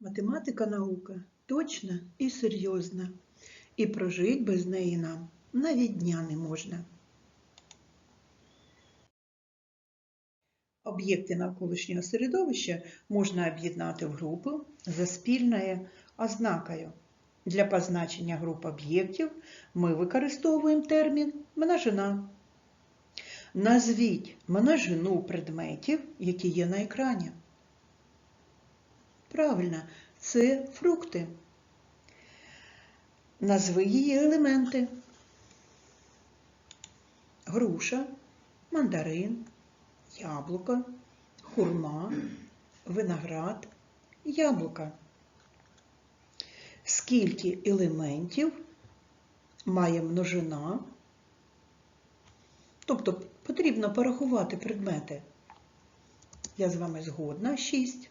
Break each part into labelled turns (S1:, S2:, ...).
S1: Математика наука точна і серйозна, і прожить без неї нам навіть дня не можна. Об'єкти навколишнього середовища можна об'єднати в групу за спільною ознакою. Для позначення груп об'єктів ми використовуємо термін множина. Назвіть множину предметів, які є на екрані. Правильно, це фрукти. Назви її елементи. Груша, мандарин, яблуко, хурма, виноград, яблука. Скільки елементів має множина? Тобто потрібно порахувати предмети. Я з вами згодна. 6.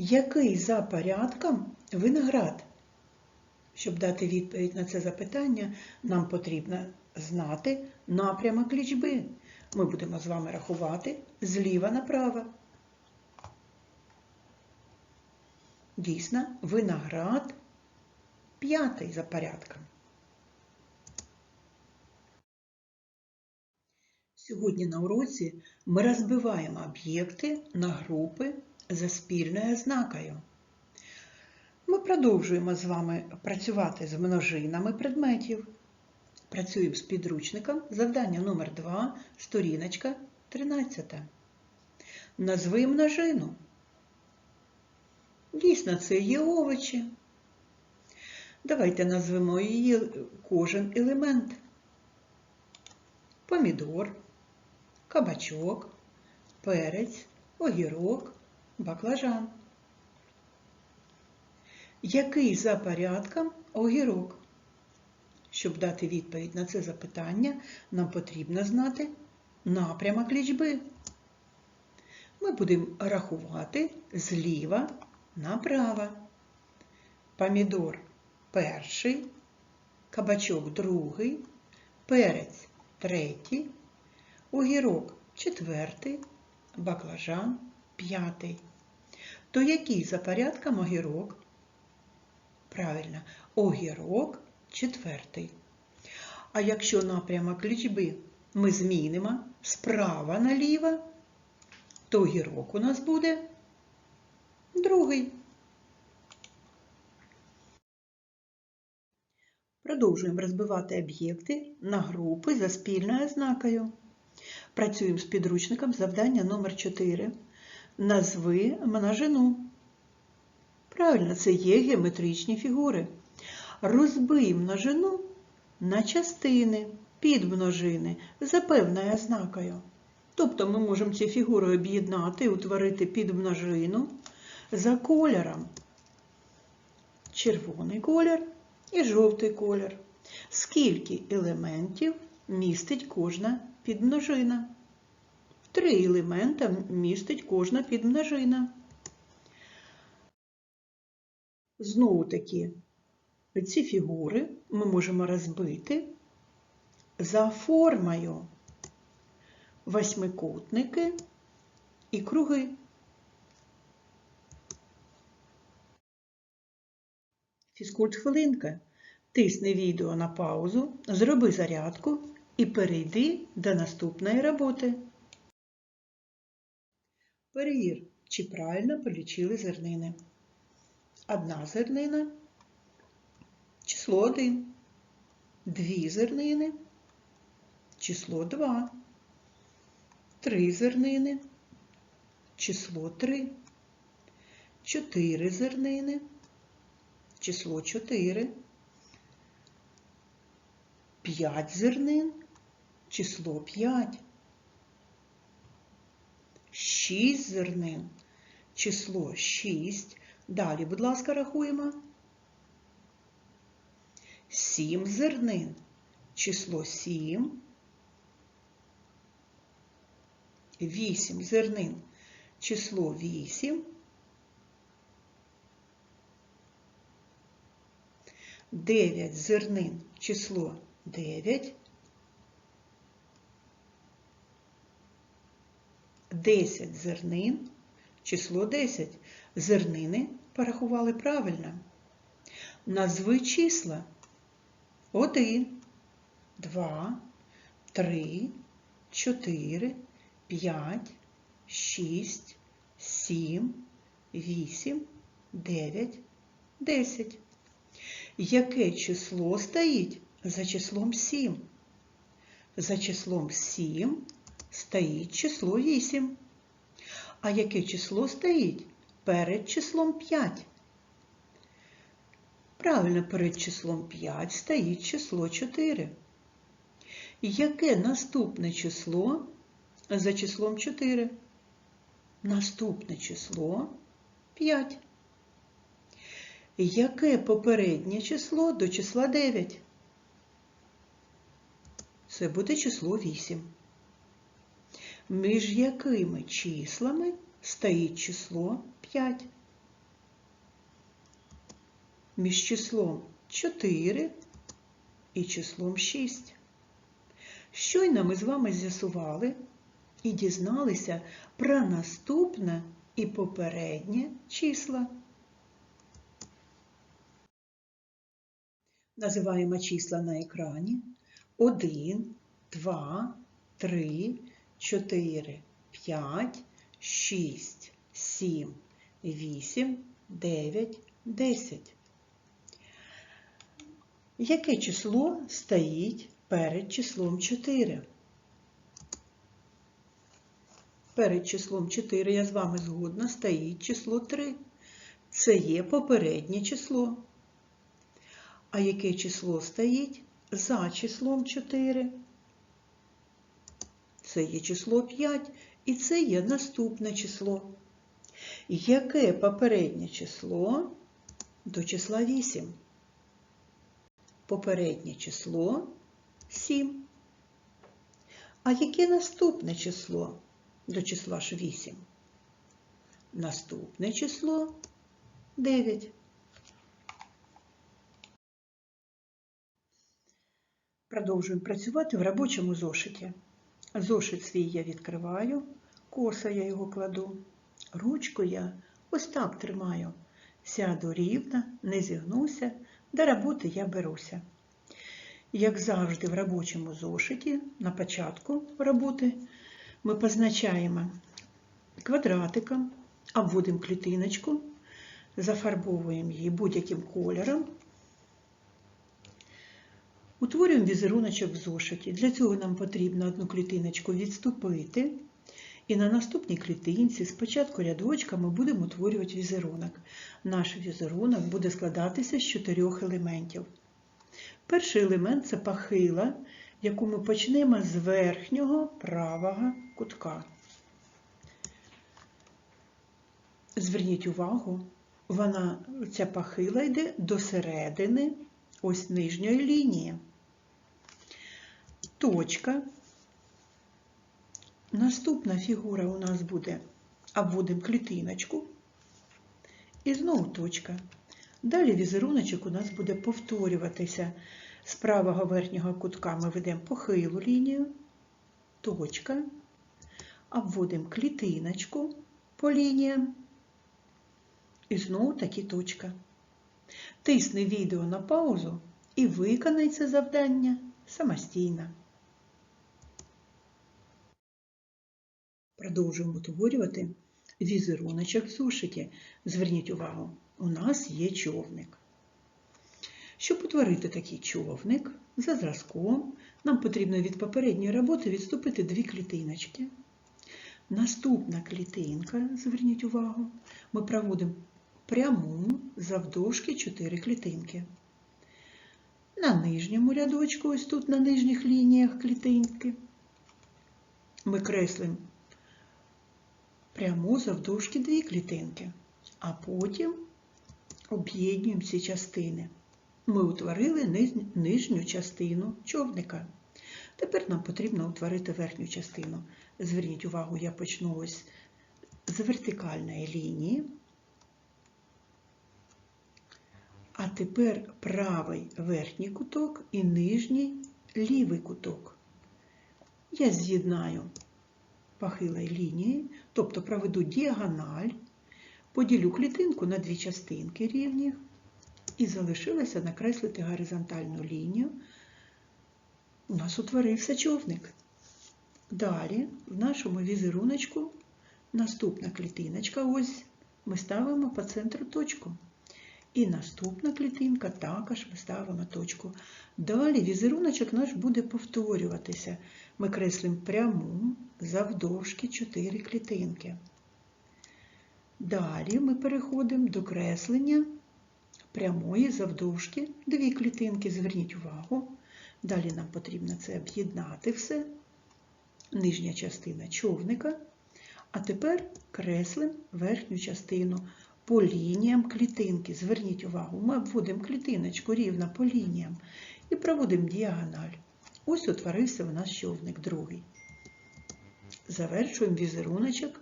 S1: Який за порядком виноград? Щоб дати відповідь на це запитання, нам потрібно знати напрямок лічби. Ми будемо з вами рахувати зліва направо. Дійсно, виноград п'ятий за порядком. Сьогодні на уроці ми розбиваємо об'єкти на групи за спільною ознакою. Ми продовжуємо з вами працювати з множинами предметів. Працюємо з підручником. Завдання номер 2 сторіночка 13. Назви множину. Дійсно, це є овочі. Давайте назвемо її кожен елемент. Помідор, кабачок, перець, огірок, баклажан. Який за порядком огірок? Щоб дати відповідь на це запитання, нам потрібно знати напрямок лічби. Ми будемо рахувати зліва направо. Помідор перший, кабачок другий, перець третій, огірок четвертий, баклажан п'ятий. То який за порядком огірок? Правильно, огірок четвертий. А якщо напрямок лічби ми змінимо справа наліво, то огірок у нас буде другий. Продовжуємо розбивати об'єкти на групи за спільною ознакою. Працюємо з підручником завдання номер 4 Назви множину. Правильно, це є геометричні фігури. Розбий множину на частини підмножини за певною ознакою. Тобто ми можемо ці фігури об'єднати і утворити підмножину за кольором. Червоний колір і жовтий колір. Скільки елементів містить кожна підмножина? Три елемента містить кожна підмножина. Знову таки, ці фігури ми можемо розбити за формою восьмикутники і круги. Фізкульт хвилинка. Тисни відео на паузу, зроби зарядку і перейди до наступної роботи. Перевір, чи правильно полічили зернини. Одна зернина, число 1, дві зернини, число 2, три зернини, число 3, чотири зернини, число 4, 5 зернин, число 5, 6 зернин, число 6. Далі, будь ласка, рахуємо. 7 зернин, число 7, 8 зернин, число 8, 9 зернин, число 9, 10 зернин, число 10. Зернини порахували правильно. Назви числа 1, 2, 3, 4, 5, 6, 7, 8, 9, 10. Яке число стоїть за числом 7? За числом 7 стоїть число 8. А яке число стоїть перед числом 5? Правильно, перед числом 5 стоїть число 4. Яке наступне число за числом 4? Наступне число 5. Яке попереднє число до числа 9? Це буде число 8. Між якими числами стоїть число 5? Між числом 4 і числом 6. Щойно ми з вами з'ясували і дізналися про наступне і попереднє числа. Називаємо числа на екрані 1, 2, 3, 4, 5, 6, 7, 8, 9, 10. Яке число стоїть перед числом 4? Перед числом 4 я з вами згодна стоїть число 3. Це є попереднє число. А яке число стоїть за числом 4? Це є число 5 і це є наступне число. Яке попереднє число до числа 8? Попереднє число 7. А яке наступне число до числа ж 8? Наступне число 9. Продовжуємо працювати в робочому зошиті. Зошит свій я відкриваю, коса я його кладу, ручку я ось так тримаю. Сяду рівно, не зігнуся, до роботи я беруся. Як завжди в робочому зошиті, на початку роботи ми позначаємо квадратиком, обводимо клітиночку, зафарбовуємо її будь-яким кольором. Утворюємо візеруночок в зошиті. Для цього нам потрібно одну клітиночку відступити. І на наступній клітинці спочатку рядочка ми будемо утворювати візерунок. Наш візерунок буде складатися з чотирьох елементів. Перший елемент це пахила, яку ми почнемо з верхнього правого кутка. Зверніть увагу, вона, ця пахила йде до середини ось нижньої лінії. Точка. Наступна фігура у нас буде обводимо клітиночку і знову точка. Далі візеруночок у нас буде повторюватися. З правого верхнього кутка ми ведемо похилу лінію, точка, обводимо клітиночку по лініям і знову таки точка. Тисни відео на паузу і виконай це завдання самостійно. Продовжуємо утворювати візеруночок в зошиті. Зверніть увагу, у нас є човник. Щоб утворити такий човник, за зразком нам потрібно від попередньої роботи відступити дві клітиночки. Наступна клітинка, зверніть увагу, ми проводимо пряму завдовжки 4 клітинки. На нижньому рядочку, ось тут на нижніх лініях клітинки, ми креслимо пряму завдовжки дві клітинки, а потім об'єднуємо ці частини. Ми утворили нижню частину човника. Тепер нам потрібно утворити верхню частину. Зверніть увагу, я почну ось з вертикальної лінії. А тепер правий верхній куток і нижній лівий куток. Я з'єднаю похилої лінії, тобто проведу діагональ, поділю клітинку на дві частинки рівні і залишилося накреслити горизонтальну лінію. У нас утворився човник. Далі в нашому візеруночку наступна клітиночка, ось ми ставимо по центру точку. І наступна клітинка також ми ставимо точку. Далі візеруночок наш буде повторюватися. Ми креслимо пряму завдовжки 4 клітинки. Далі ми переходимо до креслення прямої завдовжки 2 клітинки. Зверніть увагу. Далі нам потрібно це об'єднати все. Нижня частина човника. А тепер креслимо верхню частину по лініям клітинки. Зверніть увагу, ми обводимо клітиночку рівно по лініям і проводимо діагональ. Ось утворився у нас човник другий. Завершуємо візеруночок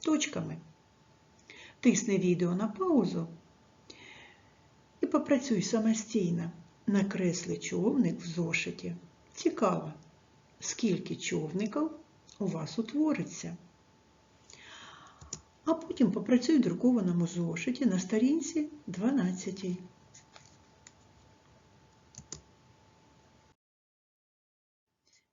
S1: точками. Тисни відео на паузу і попрацюй самостійно. Накресли човник в зошиті. Цікаво, скільки човників у вас утвориться. А потім попрацюй в друкованому зошиті на сторінці 12.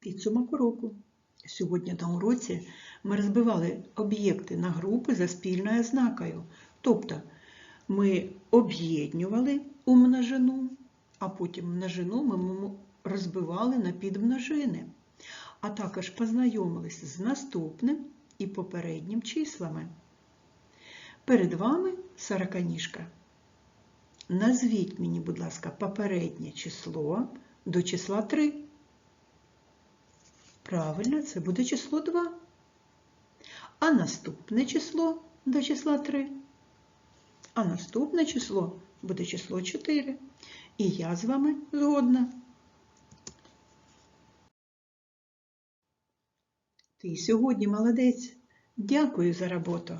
S1: Підсумок уроку. Сьогодні на уроці ми розбивали об'єкти на групи за спільною ознакою. Тобто ми об'єднували у множину, а потім множину ми розбивали на підмножини, а також познайомилися з наступним і попереднім числами. Перед вами сороканіжка. Назвіть мені, будь ласка, попереднє число до числа 3. Правильно, це буде число 2. А наступне число до числа 3. А наступне число буде число 4. І я з вами згодна. Ти сьогодні молодець. Дякую за роботу.